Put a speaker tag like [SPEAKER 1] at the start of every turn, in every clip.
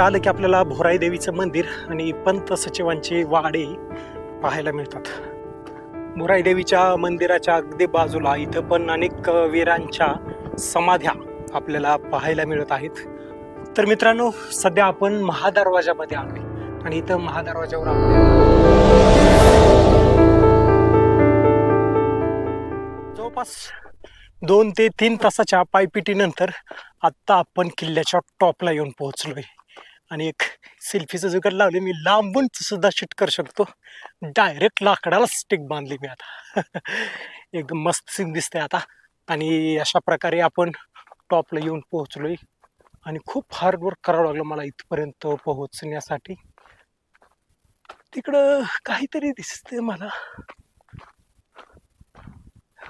[SPEAKER 1] इथं आलं की आपल्याला भोराई देवीचं मंदिर आणि पंत सचिवांचे वाडे पाहायला मिळतात. भोराई देवीच्या मंदिराच्या अगदी बाजूला इथं पण अनेक वीरांच्या समाध्या आपल्याला पाहायला मिळत आहेत. तर मित्रांनो सध्या आपण महादरवाजामध्ये आलो आणि इथं महादरवाजावर आपण जवळपास दोन ते तीन तासाच्या पायपिटीनंतर आत्ता आपण किल्ल्याच्या टॉपला येऊन पोहोचलोय. आणि एक सेल्फीचं जुगाड लावले मी. लांबून सुद्धा शूट करू शकतो. डायरेक्ट लाकडाला स्टिक बांधली मी आता. एकदम मस्त सीन दिसते आता. आणि अशा प्रकारे आपण टॉपला येऊन पोहोचलोय. आणि खूप हार्डवर्क करावं लागलं मला इथपर्यंत पोहोचण्यासाठी. तिकडं काहीतरी दिसते मला.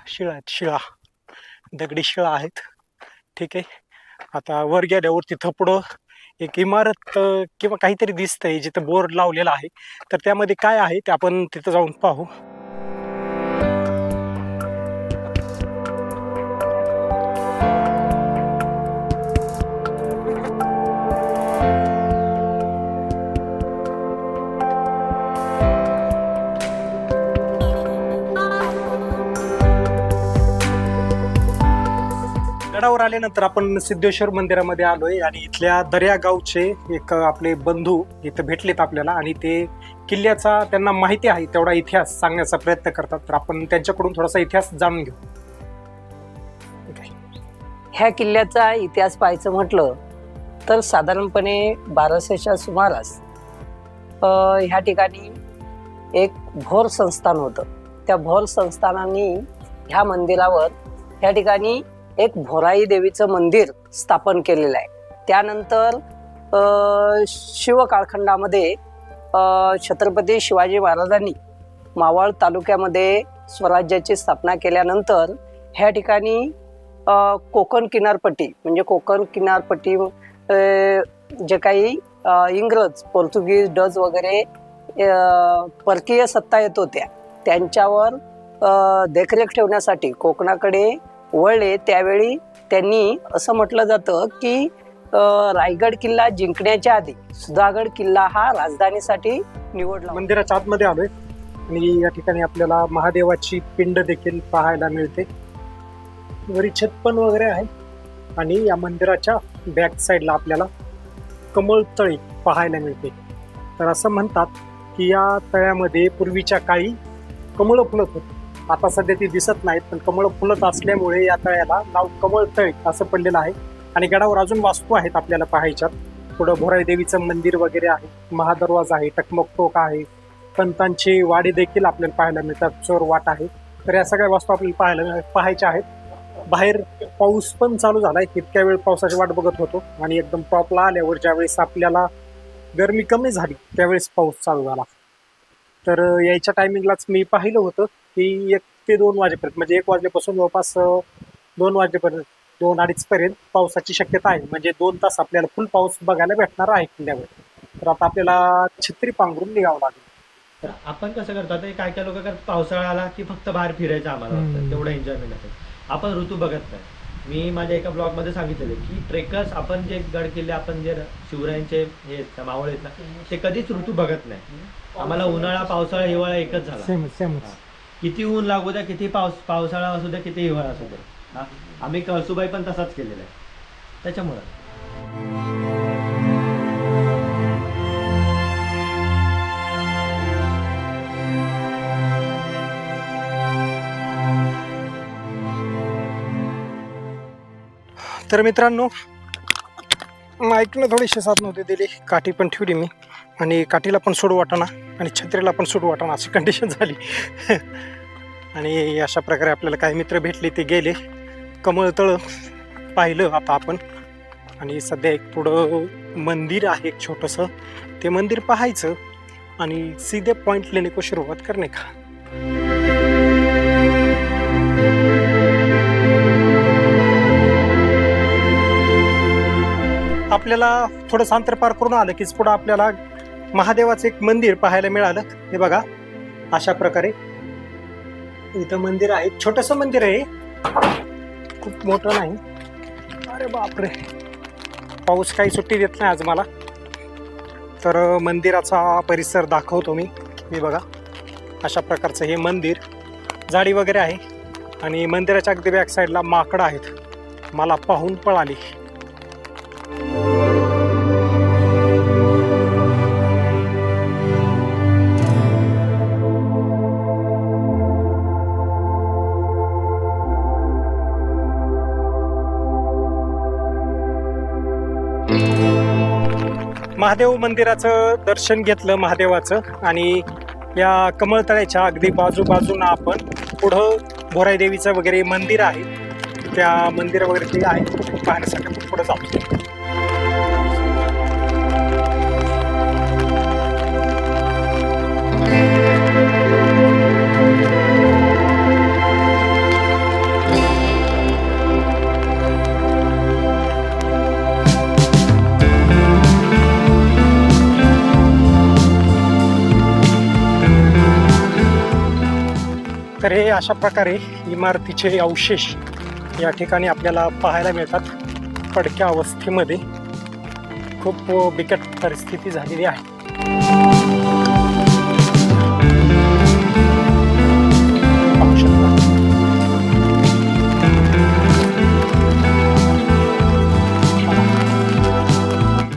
[SPEAKER 1] शिळा आहेत शिळा. दगडी शिळा आहेत. ठीक आहे. आता वर गेल्यावर तिथं पुढं एक इमारत किंवा काहीतरी दिसतंय जिथं बोर्ड लावलेला आहे. तर त्यामध्ये काय आहे ते आपण तिथं जाऊन पाहू. आल्यानंतर आपण सिद्धेश्वर मंदिरामध्ये आलोय आणि इथल्या दर्या गावचे एक आपले बंधू इथं भेटलेत आपल्याला आणि ते किल्ल्याचा त्यांना माहिती आहे तेवढा इतिहास सांगण्याचा प्रयत्न करतात. तर आपण त्यांच्याकडून थोडासा इतिहास जाणून घेऊ.
[SPEAKER 2] ह्या किल्ल्याचा इतिहास पाहायचं म्हटलं तर साधारणपणे बाराशेच्या सुमारास ह्या ठिकाणी एक भोर संस्थान होतं. त्या भोर संस्थानाने ह्या मंदिरावर ह्या ठिकाणी एक भोराई देवीचं मंदिर स्थापन केलेलं आहे. त्यानंतर अ, शिव काळखंडामध्ये छत्रपती शिवाजी महाराजांनी मावळ तालुक्यामध्ये स्वराज्याची स्थापना केल्यानंतर ह्या ठिकाणी कोकण किनारपट्टी म्हणजे कोकण किनारपट्टी जे काही इंग्रज पोर्तुगीज डच वगैरे परकीय सत्ता येत होत्या त्यांच्यावर देखरेख ठेवण्यासाठी कोकणाकडे वळले त्यावेळी त्यांनी असं म्हटलं जातं की रायगड किल्ला जिंकण्याच्या आधी सुधागड किल्ला हा राजधानीसाठी निवडला
[SPEAKER 1] मंदिराच्या आतमध्ये आलोय. आणि या ठिकाणी आपल्याला महादेवाची पिंड देखील पाहायला मिळते. वरी पण वगैरे आहे. आणि या मंदिराच्या बॅक साईडला आपल्याला कमळ तळी पाहायला मिळते. तर असं म्हणतात की या तळ्यामध्ये पूर्वीच्या काळी कमळं फुलत होती. आता सध्या ती दिसत नाहीत पण कमळ फुलत असल्यामुळे या तळ्याला नाव कमळ तळ असं पडलेलं आहे. आणि गडावर अजून वास्तू आहेत आपल्याला पाहायच्यात. पुढं भोराई देवीचं मंदिर वगैरे आहे महादरवाजा आहे टकमक टोक आहे. पंतांची वाडी देखील आपल्याला पाहायला मिळतात चोर वाट आहे. तर या सगळ्या वस्तू आपल्याला पाहायला पाहायच्या आहेत. बाहेर पाऊस पण चालू झालाय इतक्या वेळ पावसाची वाट बघत होतो. आणि एकदम टॉपला आल्यावर ज्यावेळेस आपल्याला गरमी कमी झाली त्यावेळेस पाऊस चालू झाला. तर यायच्या टायमिंगलाच मी पाहिलं होतं. की एक ते दोन वाजेपर्यंत म्हणजे एक वाजल्यापासून जवळपास दोन वाजेपर्यंत दोन अडीच पर्यंत पावसाची शक्यता आहे. म्हणजे दोन तास आपल्याला फुल पाऊस बघायला भेटणार आहे किल्ल्यावर. तर आता आपल्याला छत्री पांघरून निघावं लागेल.
[SPEAKER 3] तर आपण कसं करतो आता काय काय लोक करतात पावसाळा आला की फक्त बाहेर फिरायचं आम्हाला. तेवढं एन्जॉयमेंट असेल आपण ऋतू बघत नाही. मी माझ्या एका ब्लॉगमध्ये सांगितलेलं की ट्रेकर्स आपण जे गड किल्ले आपण जे शिवरायांचे हे आहेत ना, मावळ आहेत ना ते कधीच ऋतू बघत नाही. आम्हाला उन्हाळा पावसाळा हिवाळा एकच झाला. किती ऊन लागू द्या किती पाऊस पावसाळा असू द्या किती हिवाळा असू द्या. हा. आम्ही कळसुबाई पण तसाच केलेला आहे. त्याच्यामुळं.
[SPEAKER 1] तर मित्रांनो माईकनं थोडीशी साथ नव्हती दिली. काठी पण ठेवली मी. आणि काठीला पण सोडू वाटाणा आणि छत्रीला पण सूट वाटणं अशी कंडिशन झाली. आणि अशा प्रकारे आपल्याला काही मित्र भेटले ते गेले. कमळतळ पाहिलं आता आपण. आणि सध्या एक पुढं मंदिर आहे एक छोटंसं. ते मंदिर पाहायचं आणि सीधे पॉईंट लेणे को सुरुवात करणे का? आपल्याला थोडंसं अंतर पार करून आलं कीच पुढं आपल्याला महादेवाचं एक मंदिर पाहायला मिळालं. हे बघा अशा प्रकारे. इथं मंदिर आहे. छोटस मंदिर आहे. खूप मोठं नाही. अरे बापरे. पाऊस काही सुट्टी देत नाही आज मला. तर मंदिराचा परिसर दाखवतो मी. मी बघा. अशा प्रकारचं हे मंदिर. जाडी वगैरे आहे. आणि मंदिराच्या अगदी बॅक साईडला माकडं आहेत. मला पाहून पळाली. महादेव मंदिराचं दर्शन घेतलं महादेवाचं आणि या कमळतळ्याच्या अगदी बाजूबाजूनं आपण पुढं भोराई देवीचं वगैरे मंदिर आहे. त्या मंदिर वगैरे ते आहे. पाहण्यासाठी पुढं जातो तर हे अशा प्रकारे इमारतीचे अवशेष या ठिकाणी आपल्याला पाहायला मिळतात. पडक्या अवस्थेमध्ये खूप बिकट परिस्थिती झालेली आहे.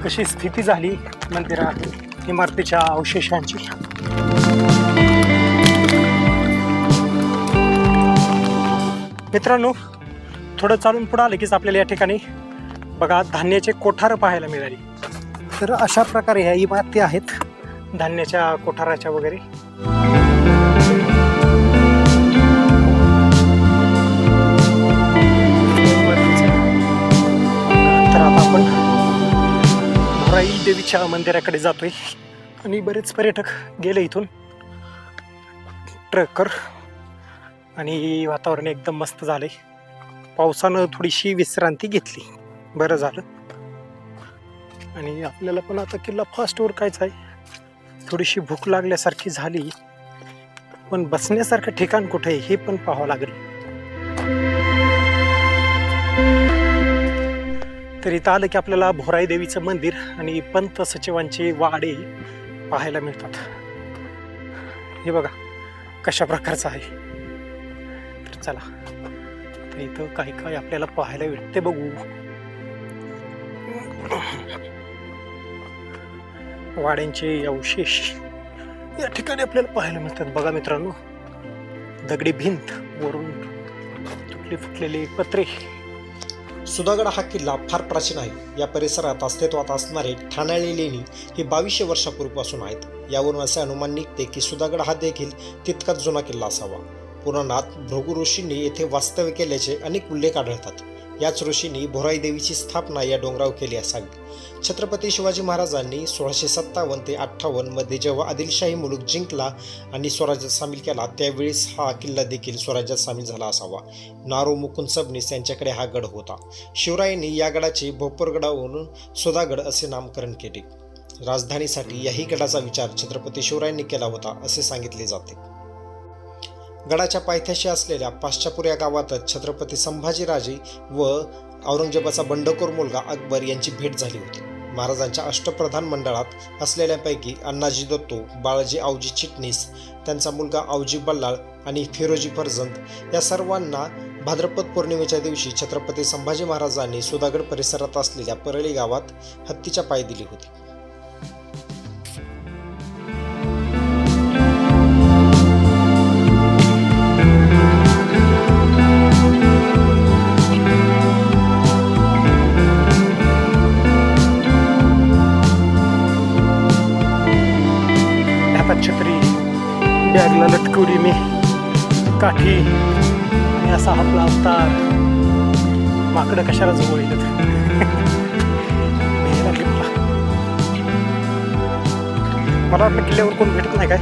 [SPEAKER 1] कशी स्थिती झाली मंदिरात इमारतीच्या अवशेषांची? मित्रांनो थोडं चालून पुढं आलं कीच आपल्याला या ठिकाणी बघा धान्याचे कोठार पाहायला मिळाली. तर अशा प्रकारे ह्या इमारती आहेत धान्याच्या कोठाराच्या वगैरे. तर आता आपण राई देवीच्या मंदिराकडे जातोय. आणि बरेच पर्यटक गेले इथून. ट्रेकर आणि वातावरण एकदम मस्त झाले पावसानं थोडीशी विश्रांती घेतली. बरं झालं. आणि आपल्याला पण आता किल्ला फास्टवर कायच आहे. थोडीशी भूक लागल्यासारखी झाली. पण बसण्यासारखं ठिकाण कुठे आहे हे पण पाहावं लागेल. तर इथं आलं की आपल्याला भोराई देवीचं मंदिर आणि पंत सचिवांचे वाडे पाहायला मिळतात. हे बघा कशा प्रकारचं आहे. चला. इथं काही काही आपल्याला पाहायला भेटते बघू. वाड्यांचे अवशेष या ठिकाणी आपल्याला पाहायला मिळतात. बघा मित्रांनो दगडी भिंत वरून तुटले फुटलेले पत्रे.
[SPEAKER 4] सुधागड हा किल्ला फार प्राचीन आहे. या परिसरात अस्तित्वात असणारे ठाण्याळी लेणी ही बावीसशे वर्षापूर्वीपासून आहेत. यावरून असे अनुमान निघते की सुधागड हा देखील तितकाच जुना किल्ला असावा. पुराणात भृगु ऋषींनी येथे वास्तव्य केल्याचे अनेक उल्लेख आढळतात. याच ऋषींनी भोराई देवीची स्थापना या डोंगरावर केली असावी. छत्रपती शिवाजी महाराजांनी सोळाशे सत्तावन्न ते अठ्ठावन्नमध्ये जेव्हा आदिलशाही मुलूक जिंकला आणि स्वराज्यात सामील केला त्यावेळेस हा किल्ला देखील स्वराज्यात सामील झाला असावा. नारो मुकुंद सबनीस यांच्याकडे हा गड होता. शिवरायांनी या गडाचे भोपरगडावरून सुधागड असे नामकरण केले. राजधानीसाठी याही गडाचा विचार छत्रपती शिवरायांनी केला होता असे सांगितले जाते. गडाच्या पायथ्याशी असलेल्या पाश्चापूर या गावातच छत्रपती संभाजीराजे व औरंगजेबाचा बंडखोर मुलगा अकबर यांची भेट झाली होती. महाराजांच्या अष्टप्रधान मंडळात असलेल्यापैकी अण्णाजी दत्तो बाळाजी आवजी चिटणीस त्यांचा मुलगा आवजी बल्लाळ आणि फिरोजी फर्जंद या सर्वांना भाद्रपद पौर्णिमेच्या दिवशी छत्रपती संभाजी महाराजांनी सुधागड परिसरात असलेल्या परळी गावात हत्तीच्या पाय दिली होती.
[SPEAKER 1] काठी आणि असा आपला अवतार. माकडं कशाला जवळ येतात मला? मला वाटलं किल्ल्यावर कोण भेटत नाही काय?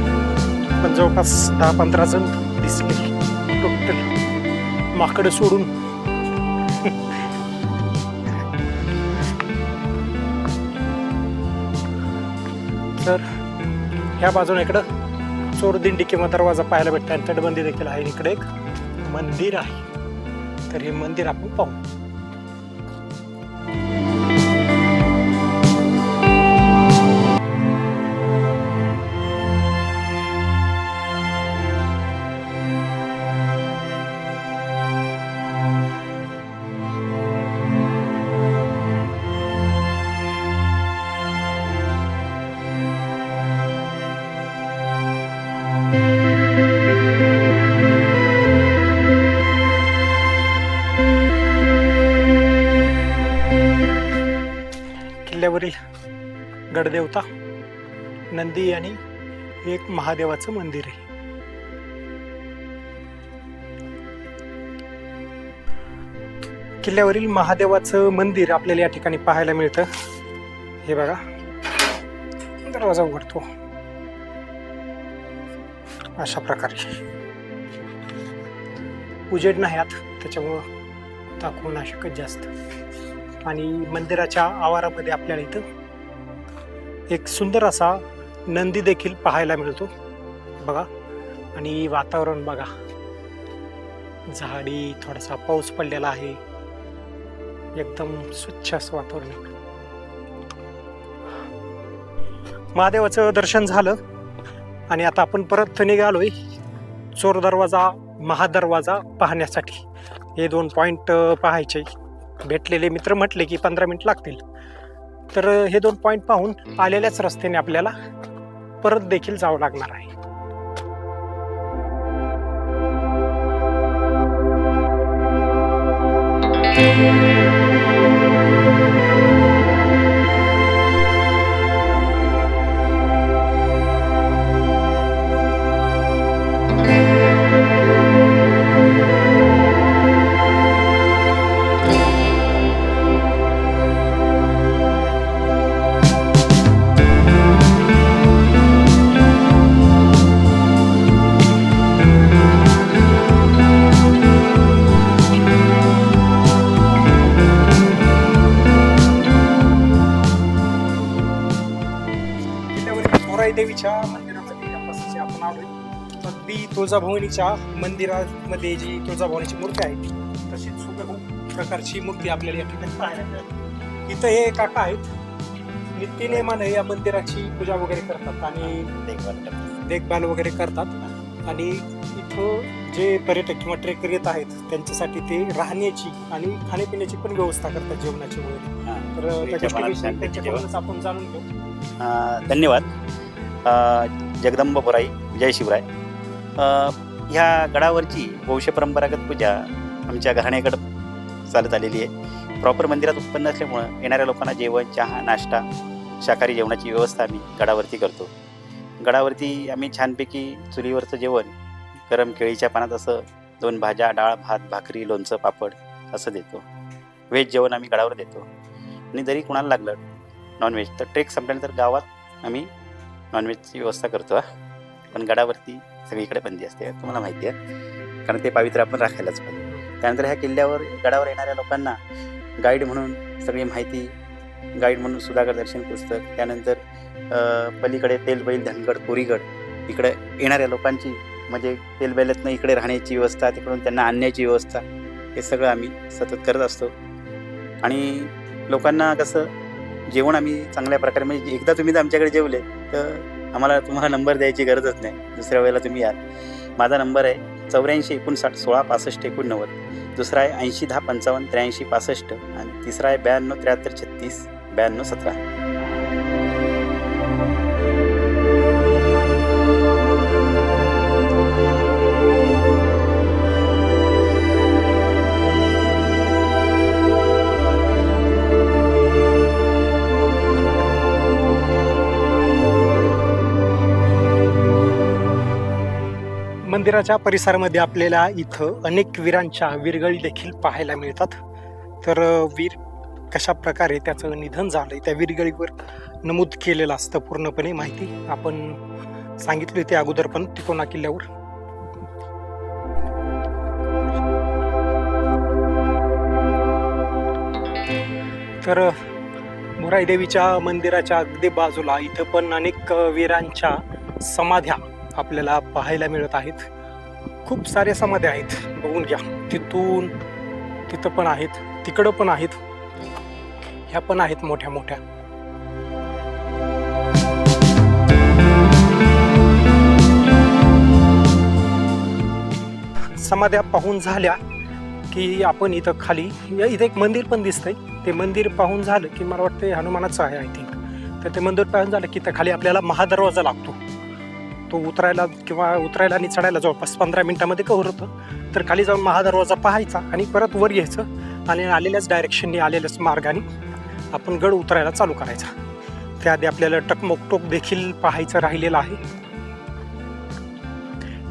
[SPEAKER 1] पण जवळपास दहा पंधरा जण दिसले. टोटल माकडं सोडून. तर ह्या बाजूने इकडं. चोरदिंडी किंवा दरवाजा पाहायला भेटतो आणि तटबंदी देखील आहे इकडे एक मंदिर आहे. तर हे मंदिर आपण पाहू. गडदेवता नंदी आणि एक महादेवाचं मंदिर आहे. किल्ल्यावरील महादेवाचं मंदिर आपल्याला या ठिकाणी पाहायला मिळतं. हे बघा. दरवाजा उघडतो. अशा प्रकारे. उजेड नाही आत त्याच्यामुळं दाखवू नाही शकत जास्त. आणि मंदिराच्या आवारामध्ये आपल्याला इथं एक सुंदर असा नंदी देखील पाहायला मिळतो. बघा. आणि वातावरण बघा. झाडी थोडासा पाऊस पडलेला आहे. एकदम स्वच्छ असं वातावरण महादेवाचं दर्शन झालं. आणि आता आपण परत निघालोय चोर दरवाजा महादरवाजा पाहण्यासाठी. हे दोन पॉईंट पाहायचे. भेटलेले मित्र म्हटले की पंधरा मिनिट लागतील. तर हे दोन पॉईंट पाहून आलेल्याच रस्त्याने आपल्याला परत देखील जावं लागणार आहे. किल्ल्यावरील तुळजाभवानीच्या मंदिरामध्ये जी तुळजाभवानीची मूर्ती आहे तशीच सुबहू प्रकारची मूर्ती आपल्याला या ठिकाणी पाहायला मिळते. इथं हे काका आहेत. नित्यनेमानं या मंदिराची पूजा वगैरे करतात आणि देखभाल वगैरे करतात. आणि इथं जे पर्यटक किंवा ट्रेकर येत आहेत त्यांच्यासाठी ते राहण्याची आणि खाण्यापिण्याची पण व्यवस्था करतात जेवणाची वगैरे. तर त्यांच्याकडूनच आपण जाणून घेऊ.
[SPEAKER 5] धन्यवाद. अ, जगदंब बोराई जय शिवराय. ह्या गडावरची वंश परंपरागत पूजा आमच्या घराण्याकडं चालत आलेली आहे. प्रॉपर मंदिरात उत्पन्न असल्यामुळं येणाऱ्या लोकांना जेवण चहा नाश्ता शाकाहारी जेवणाची व्यवस्था आम्ही गडावरती करतो. गडावरती आम्ही छानपैकी चुलीवरचं जेवण गरम केळीच्या पानात असं दोन भाज्या डाळ भात भाकरी लोणचं पापड असं देतो. व्हेज जेवण आम्ही गडावर देतो. आणि जरी कुणाला लागलं नॉनव्हेज तर ट्रेक संपल्यानंतर गावात आम्ही नॉनव्हेजची व्यवस्था करतो हा. पण गडावरती सगळीकडे बंदी असते. तुम्हाला माहिती आहे. कारण ते पावित्र्य आपण राखायलाच पाहिजे. त्यानंतर ह्या किल्ल्यावर गडावर येणाऱ्या लोकांना गाईड म्हणून सगळी माहिती गाईड म्हणून सुधाकर दर्शन पुस्तक त्यानंतर पलीकडे तेलबैल धनगड कोरीगड इकडे येणाऱ्या लोकांची म्हणजे तेलबैलातनं इकडे राहण्याची व्यवस्था तिकडून त्यांना आणण्याची व्यवस्था हे सगळं आम्ही सतत करत असतो. आणि लोकांना कसं जेवण आम्ही चांगल्या प्रकारे म्हणजे एकदा तुम्ही जर आमच्याकडे जेवले तर आम्हाला तुम्हाला नंबर द्यायची गरजच नाही. दुसऱ्या वेळेला तुम्ही याल माझा नंबर आहे चौऱ्याऐंशी एकोणसाठ सोळा पासष्ट एकोणनव्वद. दुसरा आहे ऐंशी दहा पंचावन्न त्र्याऐंशी पासष्ट. आणि तिसरा आहे ब्याण्णव त्र्याहत्तर छत्तीस ब्याण्णव सतरा.
[SPEAKER 1] मंदिराच्या परिसरामध्ये आपल्याला इथं अनेक वीरांच्या वीरगळी देखील पाहायला मिळतात. तर वीर कशा प्रकारे त्याचं निधन झालंय त्या वीरगळीवर नमूद केलेलं असतं पूर्णपणे माहिती आपण सांगितली होती अगोदर पण तिकोना किल्ल्यावर. तर अ, मोराई देवीच्या मंदिराच्या अगदी बाजूला इथं पण अनेक वीरांच्या समाध्या आपल्याला पाहायला मिळत आहेत. खूप साऱ्या समाध्या आहेत. बघून घ्या. तिथून तिथं पण आहेत. तिकडं पण आहेत. ह्या पण आहेत मोठ्या मोठ्या. समाध्या पाहून झाल्या की आपण इथं खाली इथं एक मंदिर पण दिसतंय. ते मंदिर पाहून झालं की मला वाटतं हनुमानाचं आहे आय थिंक तर ते मंदिर पाहून झालं की त्या खाली आपल्याला महादरवाजा लागतो. तो उतरायला किंवा उतरायला आणि चढायला जवळपास पंधरा मिनटामध्ये कव्हर होतं. तर खाली जाऊन महादरवाजा पाहायचा आणि परत वर यायचं आणि आलेल्याच डायरेक्शनने आलेल्याच मार्गाने आपण गड उतरायला चालू करायचा. त्याआधी आपल्याला टकमोकटोक देखील पाहायचं राहिलेलं आहे.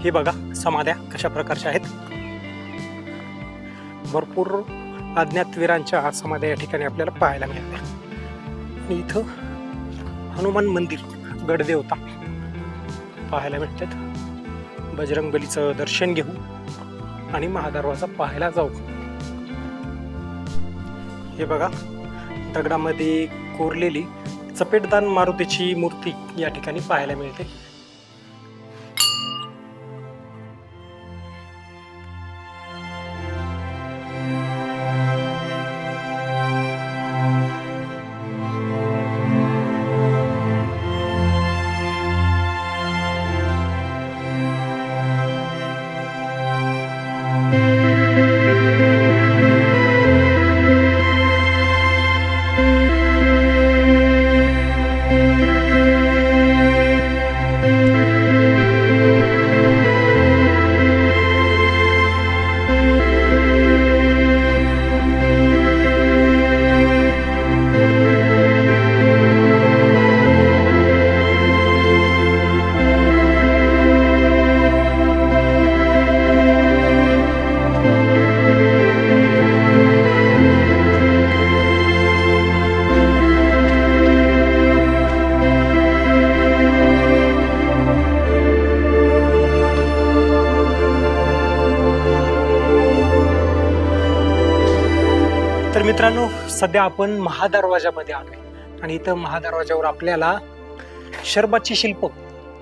[SPEAKER 1] हे बघा समाध्या कशा प्रकारच्या आहेत. भरपूर अज्ञातवीरांच्या समाध्या या ठिकाणी आपल्याला पाहायला मिळाल्या आणि इथं हनुमान मंदिर गडदेवता. पाहायला भेटतात. बजरंगबलीचं दर्शन घेऊ आणि महादरवाजा पाहायला जाऊ. हे बघा दगडामध्ये कोरलेली चपेटदान मारुतीची मूर्ती या ठिकाणी पाहायला मिळते. सध्या आपण महादरवाजामध्ये आलोय. आणि इथं महादरवाजावर आपल्याला शरबाची शिल्प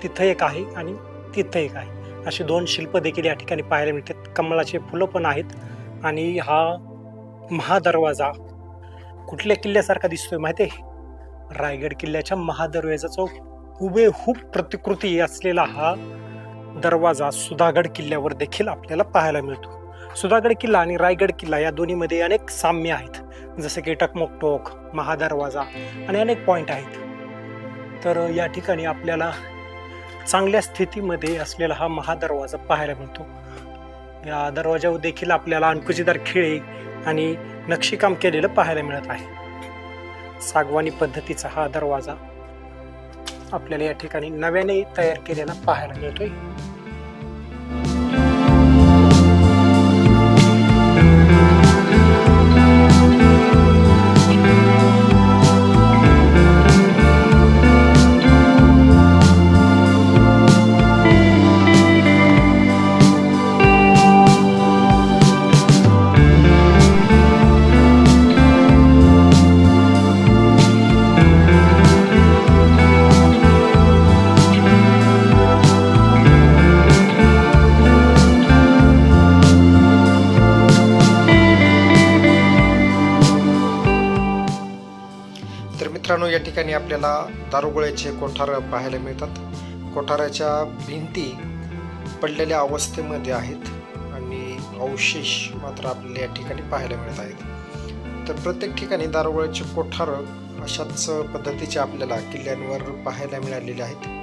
[SPEAKER 1] तिथं एक आहे आणि तिथं एक आहे. अशी दोन शिल्प देखील या ठिकाणी पाहायला मिळतात. कमळाचे फुलं पण आहेत आणि हा महादरवाजा कुठल्या किल्ल्यासारखा दिसतोय माहिती आहे? रायगड किल्ल्याच्या महादरवाजाचा हुबेहूब प्रतिकृती असलेला हा दरवाजा सुधागड किल्ल्यावर देखील आपल्याला पाहायला मिळतो. सुधागड किल्ला आणि रायगड किल्ला या दोन्हीमध्ये अनेक साम्य आहेत. जसे की टकमोकटोक महादरवाजा आणि अनेक पॉईंट आहेत. तर या ठिकाणी आपल्याला चांगल्या स्थितीमध्ये असलेला हा महादरवाजा पाहायला मिळतो. या दरवाजावर देखील आपल्याला अणकुचीदार खिळे आणि नक्षीकाम केलेलं पाहायला मिळत आहे. सागवानी पद्धतीचा हा दरवाजा आपल्याला या ठिकाणी नव्याने तयार केलेला पाहायला मिळतोय.
[SPEAKER 4] ठिकाणी आपल्याला दारुगोळ्याचे कोठार पाहायला मिळतात. कोठाराच्या भिंती पडलेल्या अवस्थेमध्ये आहेत आणि अवशेष मात्र आपल्याला या ठिकाणी पाहायला मिळत आहेत. तर प्रत्येक ठिकाणी दारुगोळ्याचे कोठार अशाच पद्धतीचे आपल्याला किल्ल्यांवर पाहायला मिळालेले आहेत.